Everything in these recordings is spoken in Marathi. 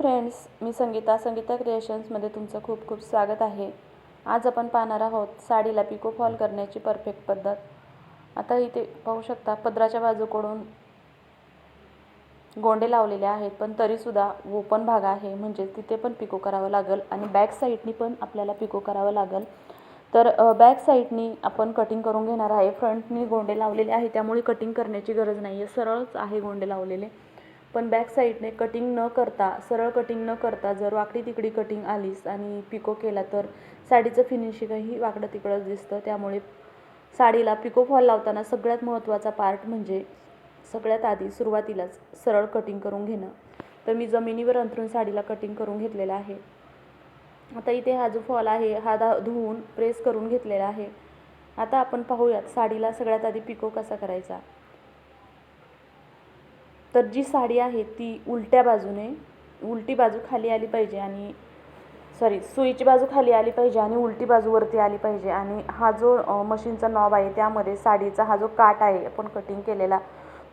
फ्रेंड्स मी संगीता संगीता क्रिएशन्समध्ये तुमचं खूप खूप स्वागत आहे. आज आपण पाहणार आहोत साडीला पिको फॉल करण्याची परफेक्ट पद्धत. आता इथे पाहू शकता पदराच्या बाजूकडून गोंडे लावलेले आहेत पण तरीसुद्धा ओपन भाग आहे. म्हणजे तिथे पण पिको करावं लागेल आणि बॅक साईडनी पण आपल्याला पिको करावं लागेल. तर बॅक साईडनी आपण कटिंग करून घेणार आहे. फ्रंटनी गोंडे लावलेले आहे त्यामुळे कटिंग करण्याची गरज नाही आहे सरळच आहे गोंडे लावलेले. पण बॅक साईडने कटिंग न करता सरळ कटिंग न करता जर वाकडी तिकडी कटिंग आलीस आणि पिको केला तर साडीचं फिनिशिंगही वाकडं तिकडं दिसतं. त्यामुळे साडीला पिको फॉल लावताना सगळ्यात महत्त्वाचा पार्ट म्हणजे सगळ्यात आधी सुरुवातीलाच सरळ कटिंग करून घेणं. तर मी जमिनीवर अंथरून साडीला कटिंग करून घेतलेलं आहे. आता इथे हा जो फॉल आहे हा दा धुवून प्रेस करून घेतलेला आहे. आता आपण पाहूयात साडीला सगळ्यात आधी पिको कसा करायचा? तर जी साडी आहे ती उलट्या बाजूने उलटी बाजू खाली आली पाहिजे आणि सॉरी सुईची बाजू खाली आली पाहिजे आणि उलटी बाजू वरती आली पाहिजे. आणि हा जो मशीनचा नॉब आहे त्यामध्ये साडीचा हा जो काट आहे आपण कटिंग केलेला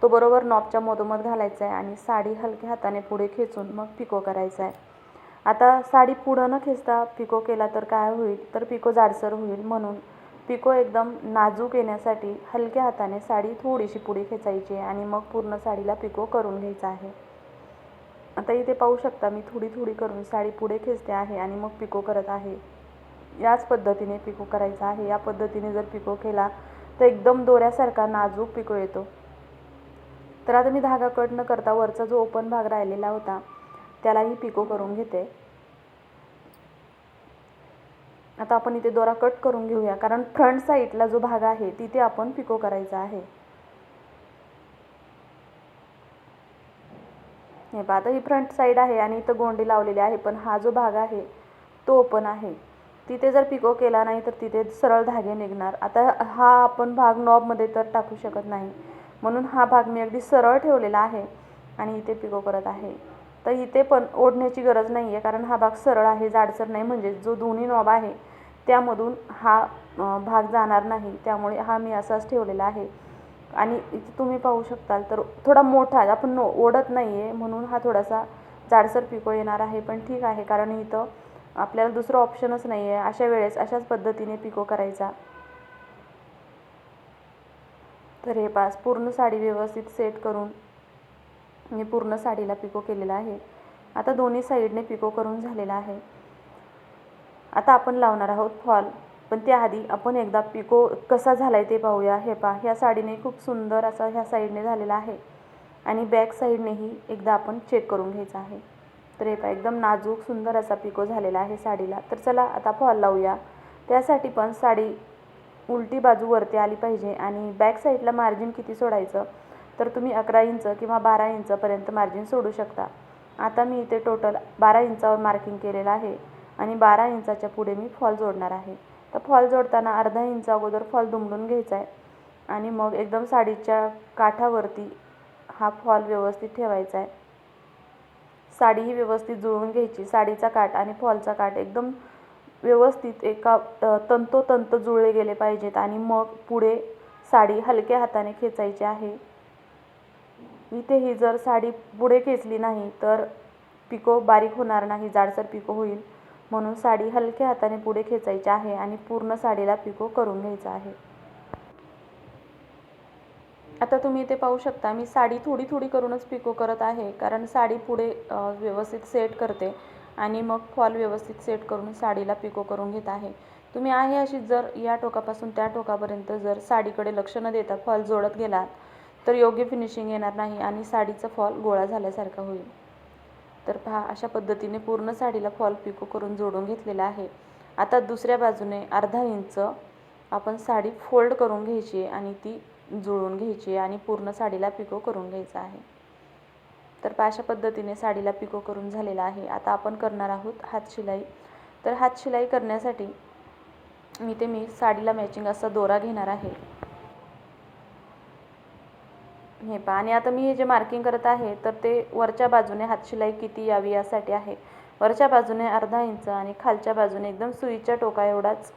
तो बरोबर नॉबच्या मधोमध घालायचा आहे आणि साडी हलक्या हाताने पुढे खेचून मग पिको करायचा आहे आता साडी पुढं न खेचता पिको केला तर काय होईल? तर पिको जाडसर होईल म्हणून पिको एकदम नाजूक येण्यासाठी हलक्या हाताने साडी थोडीशी पुढे खेचायची आहे आणि मग पूर्ण साडीला पिको करून घ्यायचा आहे. आता इथे पाहू शकता मी थोडी थोडी करून साडी पुढे खेचते आहे आणि मग पिको करत आहे. याच पद्धतीने पिको करायचा आहे. या पद्धतीने जर पिको केला तर एकदम दोऱ्यासारखा नाजूक पिको येतो. तर आता मी धागा कट न करता वरचा जो ओपन भाग राहिलेला होता त्यालाही पिको करून घेते. आता आपण इथे दोरा कट करून घेऊया कारण फ्रंट साईडला जो भाग आहे तिथे आपण पिको करायचा आहे. हे पहा आता ही फ्रंट साईड आहे आणि इथं गोंडी लावलेली आहे पण हा जो भाग आहे तो ओपन आहे. तिथे जर पिको केला नाही तर तिथे सरळ धागे निघणार. आता हा आपण भाग नॉबमध्ये तर टाकू शकत नाही. म्हणून हा भाग मी अगदी सरळ ठेवलेला आहे आणि इथे पिको करत आहे. तर इथे पण ओढण्याची गरज नाही आहे कारण हा भाग सरळ आहे जाडसर नाही म्हणजे जो दोन्ही नॉब आहे त्यामधून हा भाग जाणार नाही. त्यामुळे हा मी असाच ठेवलेला आहे. आणि इथे तुम्ही पाहू शकाल तर थोडा मोठा आपण नो ओढत नाही आहे म्हणून हा थोडासा जाडसर पिको येणार आहे. पण ठीक आहे कारण इथं आपल्याला दुसरं ऑप्शनच नाही आहे अशा वेळेस अशाच पद्धतीने पिको करायचा. तर हे पास पूर्ण साडी व्यवस्थित सेट करून मी पूर्ण साडीला पिको केलेला आहे. आता दोन्ही साईडने पिको करून झालेला आहे. आता आपण लावणार आहोत फॉल. पण त्याआधी आपण एकदा पिको कसा झाला आहे ते पाहूया. हे पहा ह्या साडीने खूप सुंदर असा ह्या साईडने झालेला आहे. आणि बॅक साईडनेही एकदा आपण चेक करून घ्यायचा आहे. तर हे पहा एकदम नाजूक सुंदर असा पिको झालेला आहे साडीला. तर चला आता फॉल लावूया. त्यासाठी पण साडी उलटी बाजू वरती आली पाहिजे आणि बॅक साईडला मार्जिन किती सोडायचं? तर तुम्ही अकरा इंच किंवा बारा इंचपर्यंत मार्जिन सोडू शकता. आता मी इथे टोटल बारा इंचावर मार्किंग केलेलं आहे. आणि बारा इंचाच्या पुढे मी फॉल जोडणार आहे. तर फॉल जोडताना अर्धा इंच अगोदर फॉल दुमडून घ्यायचा आहे. आणि मग एकदम साडीच्या काठावरती हा फॉल व्यवस्थित ठेवायचा आहे. साडी ही व्यवस्थित जुळवून घ्यायची. साडीचा काठ आणि फॉलचा काठ एकदम व्यवस्थित एका तंतोतंत जुळले गेले पाहिजेत आणि मग पुढे साडी हलक्या हाताने खेचायची आहे. इथेही जर साडी पुढे खेचली नाही तर पिको बारीक होणार नाही जाडसर पिको होईल. म्हणून साडी हलक्या हाताने पुढे खेचायची आहे आणि पूर्ण साडीला पिको करून घ्यायचा आहे. आता तुम्ही इथे पाहू शकता मी साडी थोडी थोडी करूनच पिको करत आहे कारण साडी पुढे व्यवस्थित सेट करते आणि मग फॉल व्यवस्थित सेट करून साडीला पिको करून घेत आहे. तुम्ही आहे अशी जर या टोकापासून त्या टोकापर्यंत जर साडीकडे लक्ष न देता फॉल जोडत गेलात तर योग्य फिनिशिंग येणार नाही आणि साडीचा फॉल गोळा झाल्यासारखा होईल. तर पहा अशा पद्धतीने पूर्ण साडीला फॉल पिको करून जोडून घेतलेला आहे. आता दुसऱ्या बाजूने अर्धा इंच आपण साडी फोल्ड करून घ्यायची आहे आणि ती जुळून घ्यायची आहे आणि पूर्ण साडीला पिको करून घ्यायचा आहे. तर पहा अशा पद्धतीने साडीला पिको करून झालेला आहे. आता आपण करणार आहोत हात शिलाई. तर हात शिलाई करण्यासाठी मी ते मी साडीला मॅचिंग असा दोरा घेणार आहे. हे पहा. आणि आता मी हे जे मार्किंग करत आहे तर ते वरच्या बाजूने हातशिलाई किती यावी यासाठी आहे. वरच्या बाजूने अर्धा इंच आणि खालच्या बाजूने एकदम सुईच्या टोका एवढाच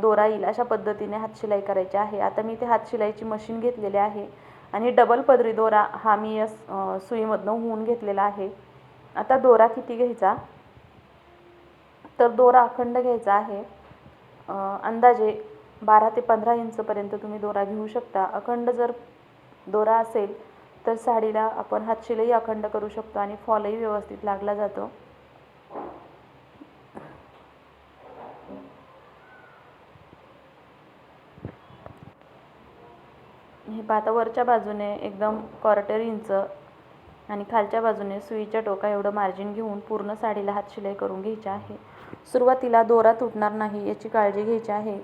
दोरा येईल अशा पद्धतीने हातशिलाई करायची आहे. आता मी ते हातशिलाईची मशीन घेतलेली आहे आणि डबल पदरी दोरा हा मी या सुईमधनं होऊन घेतलेला आहे. आता दोरा किती घ्यायचा? तर दोरा अखंड घ्यायचा आहे. अंदाजे बारा ते पंधरा इंचपर्यंत तुम्ही दोरा घेऊ शकता. अखंड जर दोरा असेल तर साडीला आपण हातशिलही अखंड करू शकतो आणि फॉलही व्यवस्थित लागला जातो. हे पाता वरच्या बाजूने एकदम क्वार्टर इंच आणि खालच्या बाजूने सुईच्या टोका एवढं मार्जिन घेऊन पूर्ण साडीला हातशिलाई करून घ्यायची आहे. सुरुवातीला दोरा तुटणार नाही याची काळजी घ्यायची आहे.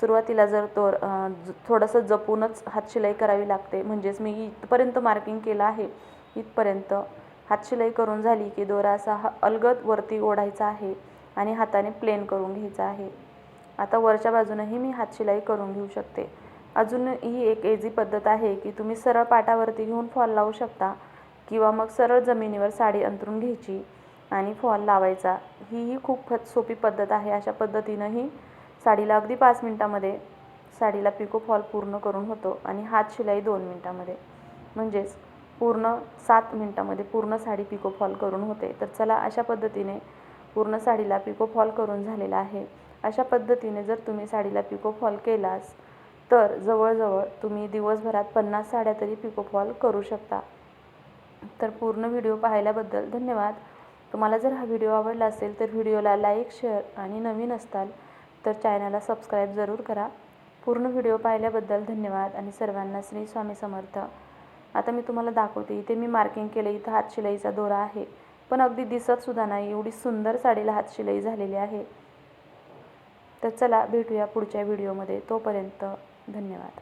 सुरुवातीला जर तो ज- थोडंसं जपूनच हातशिलाई करावी लागते. म्हणजेच मी इथपर्यंत मार्किंग केलं आहे. इथपर्यंत हातशिलाई करून झाली की दोरा असा हा अलगद वरती ओढायचा आहे आणि हाताने प्लेन करून घ्यायचा आहे. आता वरच्या बाजूनंही मी हातशिलाई करून घेऊ शकते. अजून ही एक एझी पद्धत आहे की तुम्ही सरळ पाटावरती घेऊन फॉल लावू शकता किंवा मग सरळ जमिनीवर साडी अंतरून घ्यायची आणि फॉल लावायचा. ही ही खूप सोपी पद्धत आहे. अशा पद्धतीनंही साडीला अगदी पाच मिनटामध्ये साडीला पिको फॉल पूर्ण करून होतो आणि हात शिलाई दोन मिनटामध्ये. म्हणजेच पूर्ण सात मिनटामध्ये पूर्ण साडी पिको फॉल करून होते. तर चला अशा पद्धतीने पूर्ण साडीला पिको फॉल करून झालेला आहे. अशा पद्धतीने जर तुम्ही साडीला पिको फॉल केलास तर जवळजवळ तुम्ही दिवसभरात पन्नास साड्या तरी पिको फॉल करू शकता. तर पूर्ण व्हिडिओ पाहिल्याबद्दल धन्यवाद. तुम्हाला जर हा व्हिडिओ आवडला असेल तर व्हिडिओला लाईक शेअर आणि नवीन असताल तर चॅनलला सबस्क्राईब जरूर करा. पूर्ण व्हिडिओ पाहिल्याबद्दल धन्यवाद आणि सर्वांना श्री स्वामी समर्थ. आता मी तुम्हाला दाखवते इथे मी मार्किंग केलं इथं हातशिलाईचा दोरा आहे. पण अगदी दिसतसुद्धा नाही एवढी सुंदर साडीला हातशिलाई झालेली आहे. तर चला भेटूया पुढच्या व्हिडिओमध्ये. तोपर्यंत धन्यवाद.